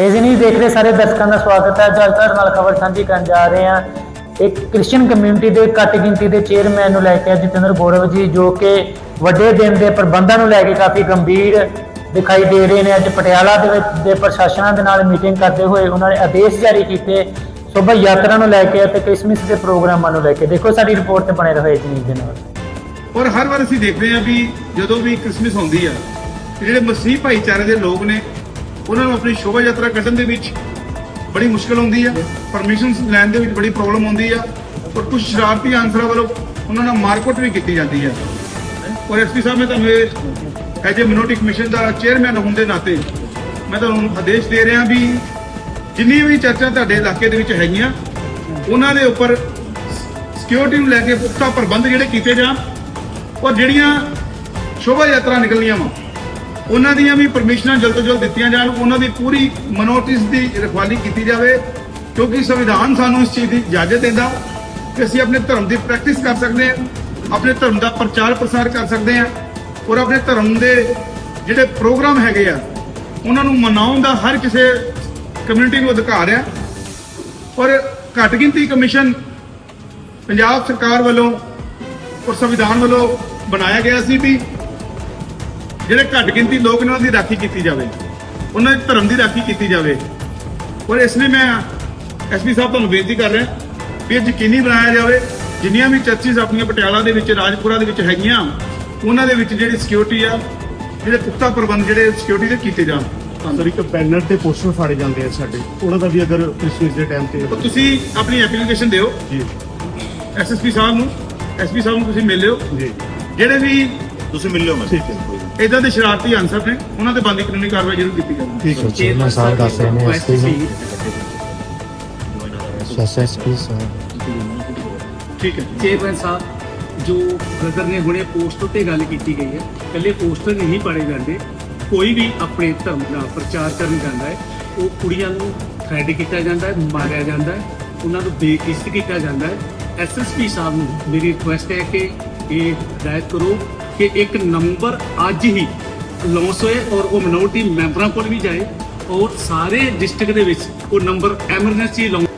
AG ਨਹੀਂ ਦੇਖ ਰਹੇ ਸਾਰੇ ਦਰਸ਼ਕਾਂ ਦਾ ਸਵਾਗਤ ਹੈ। ਅੱਜ ਤੁਹਾਡੇ ਨਾਲ ਖਬਰ ਸਾਂਝੀ ਕਰਨ ਜਾ ਰਹੇ ਹਾਂ। ਇੱਕ ਕ੍ਰਿਸਚੀਅਨ ਕਮਿਊਨਿਟੀ ਦੇ ਘੱਟ ਗਿਣਤੀ ਦੇ ਚੇਅਰਮੈਨ ਨੂੰ ਲੈ ਕੇ ਜਤਿੰਦਰ ਗੌਰਵ ਜੀ, ਜੋ ਕਿ ਵੱਡੇ ਦਿਨ ਦੇ ਪ੍ਰਬੰਧਾਂ ਨੂੰ ਲੈ ਕੇ ਕਾਫੀ ਗੰਭੀਰ ਦਿਖਾਈ ਦੇ ਰਹੇ ਨੇ। ਅੱਜ ਪਟਿਆਲਾ ਦੇ ਵਿੱਚ ਦੇ ਪ੍ਰਸ਼ਾਸਨਾਂ ਦੇ ਨਾਲ ਮੀਟਿੰਗ ਕਰਦੇ ਹੋਏ ਉਹਨਾਂ ਨੇ ਆਦੇਸ਼ ਜਾਰੀ ਕੀਤੇ ਸ਼ੋਭਾ ਯਾਤਰਾ ਨੂੰ ਲੈ ਕੇ ਅਤੇ ਕ੍ਰਿਸਮਸ ਦੇ ਪ੍ਰੋਗਰਾਮਾਂ ਨੂੰ ਲੈ ਕੇ। ਦੇਖੋ ਸਾਡੀ ਰਿਪੋਰਟ ਤੇ ਬਣੇ ਰਹੋ ਨਿਊਜ਼ ਦੇ ਨਾਲ। ਔਰ ਹਰ ਵਾਰ ਅਸੀਂ ਦੇਖਦੇ ਹਾਂ ਵੀ ਜਦੋਂ ਵੀ ਕ੍ਰਿਸਮਸ ਹੁੰਦੀ ਆ ਜਿਹੜੇ ਮਸੀਹ ਭਾਈਚਾਰੇ ਦੇ ਲੋਕ ਨੇ ਉਹਨਾਂ ਨੂੰ ਆਪਣੀ ਸ਼ੋਭਾ ਯਾਤਰਾ ਕੱਢਣ ਦੇ ਵਿੱਚ ਬੜੀ ਮੁਸ਼ਕਲ ਆਉਂਦੀ ਆ ਪਰਮਿਸ਼ਨ ਲੈਣ ਦੇ ਵਿੱਚ ਬੜੀ ਪ੍ਰੋਬਲਮ ਆਉਂਦੀ ਆ ਔਰ ਕੁਝ ਸ਼ਰਾਰਤੀ ਆਨਸਰਾਂ ਵੱਲੋਂ ਉਹਨਾਂ ਨਾਲ ਮਾਰਕੁੱਟ ਵੀ ਕੀਤੀ ਜਾਂਦੀ ਆ। ਔਰ ਐਸਪੀ ਸਾਹਿਬ, ਮੈਂ ਤੁਹਾਨੂੰ ਇਹ ਐਜ ਏ ਮਿਨੋਟੀ ਕਮਿਸ਼ਨ ਦਾ ਚੇਅਰਮੈਨ ਹੋਣ ਦੇ ਨਾਤੇ ਮੈਂ ਤੁਹਾਨੂੰ ਆਦੇਸ਼ ਦੇ ਰਿਹਾ ਵੀ ਜਿੰਨੀ ਵੀ ਚਰਚਾ ਤੁਹਾਡੇ ਇਲਾਕੇ ਦੇ ਵਿੱਚ ਹੈਗੀਆਂ, ਉਹਨਾਂ ਦੇ ਉੱਪਰ ਸਿਕਿਉਰਿਟੀ ਨੂੰ ਲੈ ਕੇ ਪੁਖਤਾ ਪ੍ਰਬੰਧ ਜਿਹੜੇ ਕੀਤੇ ਜਾਣ ਔਰ ਜਿਹੜੀਆਂ ਸ਼ੋਭਾ ਯਾਤਰਾ ਨਿਕਲਣੀਆਂ ਵਾ ਉਹਨਾਂ ਦੀਆਂ ਵੀ ਪਰਮਿਸ਼ਨਾਂ ਜਲਦ ਤੋਂ ਜਲਦ ਦਿੱਤੀਆਂ ਜਾਣ, ਉਹਨਾਂ ਦੀ ਪੂਰੀ ਮਨੋਟਿਸ ਦੀ ਰਖਵਾਲੀ ਕੀਤੀ ਜਾਵੇ, ਕਿਉਂਕਿ ਸੰਵਿਧਾਨ ਸਾਨੂੰ ਇਸ ਚੀਜ਼ ਦੀ ਇਜਾਜ਼ਤ ਦਿੰਦਾ ਕਿ ਅਸੀਂ ਆਪਣੇ ਧਰਮ ਦੀ ਪ੍ਰੈਕਟਿਸ ਕਰ ਸਕਦੇ ਹਾਂ, ਆਪਣੇ ਧਰਮ ਦਾ ਪ੍ਰਚਾਰ ਪ੍ਰਸਾਰ ਕਰ ਸਕਦੇ ਹਾਂ ਔਰ ਆਪਣੇ ਧਰਮ ਦੇ ਜਿਹੜੇ ਪ੍ਰੋਗਰਾਮ ਹੈਗੇ ਆ, ਉਹਨਾਂ ਨੂੰ ਮਨਾਉਣ ਦਾ ਹਰ ਕਿਸੇ ਕਮਿਊਨਿਟੀ ਨੂੰ ਅਧਿਕਾਰ ਆ ਔਰ ਘੱਟ ਗਿਣਤੀ ਕਮਿਸ਼ਨ ਪੰਜਾਬ ਸਰਕਾਰ ਵੱਲੋਂ ਔਰ ਸੰਵਿਧਾਨ ਵੱਲੋਂ ਬਣਾਇਆ ਗਿਆ ਸੀ ਵੀ ਜਿਹੜੇ ਘੱਟ ਗਿਣਤੀ ਲੋਕ ਨੇ ਉਹਨਾਂ ਦੀ ਰਾਖੀ ਕੀਤੀ ਜਾਵੇ ਉਹਨਾਂ ਦੇ ਧਰਮ ਦੀ ਰਾਖੀ ਕੀਤੀ ਜਾਵੇ। ਔਰ ਇਸ ਲਈ ਮੈਂ ਐਸਪੀ ਸਾਹਿਬ ਤੁਹਾਨੂੰ ਬੇਨਤੀ ਕਰ ਰਿਹਾ ਵੀ ਇਹ ਯਕੀਨੀ ਬਣਾਇਆ ਜਾਵੇ ਜਿੰਨੀਆਂ ਵੀ ਚਰਚਿਸ ਆਪਣੀਆਂ ਪਟਿਆਲਾ ਦੇ ਵਿੱਚ ਰਾਜਪੁਰਾ ਦੇ ਵਿੱਚ ਹੈਗੀਆਂ ਉਹਨਾਂ ਦੇ ਵਿੱਚ ਜਿਹੜੀ ਸਿਕਿਉਰਿਟੀ ਆ ਜਿਹੜੇ ਪੁਖਤਾ ਪ੍ਰਬੰਧ ਜਿਹੜੇ ਸਿਕਿਉਰਿਟੀ ਦੇ ਕੀਤੇ ਜਾਣ। ਸਰ ਇੱਕ ਬੈਨਰ ਤੇ ਪੋਸਟਰ ਫਾੜੇ ਜਾਂਦੇ ਆ ਸਾਡੇ। ਉਹਨਾਂ ਦਾ ਵੀ ਅਗਰ ਕ੍ਰਿਸਮਸ ਦੇ ਟਾਈਮ ਤੇ ਤੁਸੀਂ ਆਪਣੀ ਐਪਲੀਕੇਸ਼ਨ ਦਿਓ। ਜੀ। ਐਸਐਸਪੀ ਸਾਹਿਬ ਨੂੰ ਐਸਪੀ ਸਾਹਿਬ ਨੂੰ ਤੁਸੀਂ ਮਿਲ ਲਿਓ। ਜੀ। ਜਿਹੜੇ ਵੀ ਤੁਸੀਂ ਮਿਲ ਲਿਓ ਮੈਂ ਠੀਕ ਹੈ। ਇਦਾਂ ਦੇ ਸ਼ਰਾਰਤੀ ਅਨਸਰ ਨੇ ਉਹਨਾਂ ਤੇ ਬੰਦੀ ਕਾਨੂੰਨੀ ਕਾਰਵਾਈ ਜ਼ਰੂਰ ਕੀਤੀ ਜਾਵੇ। ਠੀਕ ਹੈ ਚੇਅਰਮੈਨ ਸਾਹਿਬ ਦੱਸ ਰਹੇ ਨੇ ਐਸਪੀ ਐਸਐਸਪੀ ਸਾਹਿਬ ਠੀਕ ਹੈ। ਚੇਅਰਮੈਨ ਸਾਹਿਬ ਜੋ ਬ੍ਰਦਰ ਨੇ ਹੁਣੇ ਪੋਸਟਰ ਤੇ ਗੱਲ ਕੀਤੀ ਗਈ ਹੈ ਕੱਲੇ ਪੋਸਟਰ ਨਹੀਂ ਪੜੇ ਜਾਂਦੇ ਕੋਈ ਵੀ ਆਪਣੇ ਧਰਮ ਦਾ ਪ੍ਰਚਾਰ ਕਰਨ ਜਾਂਦਾ ਹੈ ਉਹ ਕੁੜੀਆਂ ਨੂੰ ਥ੍ਰੈਡ ਕੀਤਾ ਜਾਂਦਾ ਹੈ ਮਾਰਿਆ ਜਾਂਦਾ ਹੈ ਉਹਨਾਂ ਨੂੰ ਬੇਇੱਜ਼ਤ ਕੀਤਾ ਜਾਂਦਾ ਹੈ। ਐਸਐਸਪੀ ਸਾਹਿਬ ਨੂੰ ਮੇਰੀ ਰਿਕੁਐਸਟ ਹੈ ਕਿ ਇਹ ਹਦਾਇਤ ਕਰੋ ਕਿ ਇੱਕ ਨੰਬਰ ਅੱਜ ਹੀ ਲਾਂਚ ਹੋਏ ਔਰ ਉਹ ਮਿਨੋਰਟੀ ਮੈਂਬਰਾਂ ਕੋਲ ਵੀ ਜਾਏ ਔਰ ਸਾਰੇ ਡਿਸਟ੍ਰਿਕਟ ਦੇ ਵਿੱਚ ਉਹ ਨੰਬਰ ਐਮਰਜੈਂਸੀ ਲਾਂਚ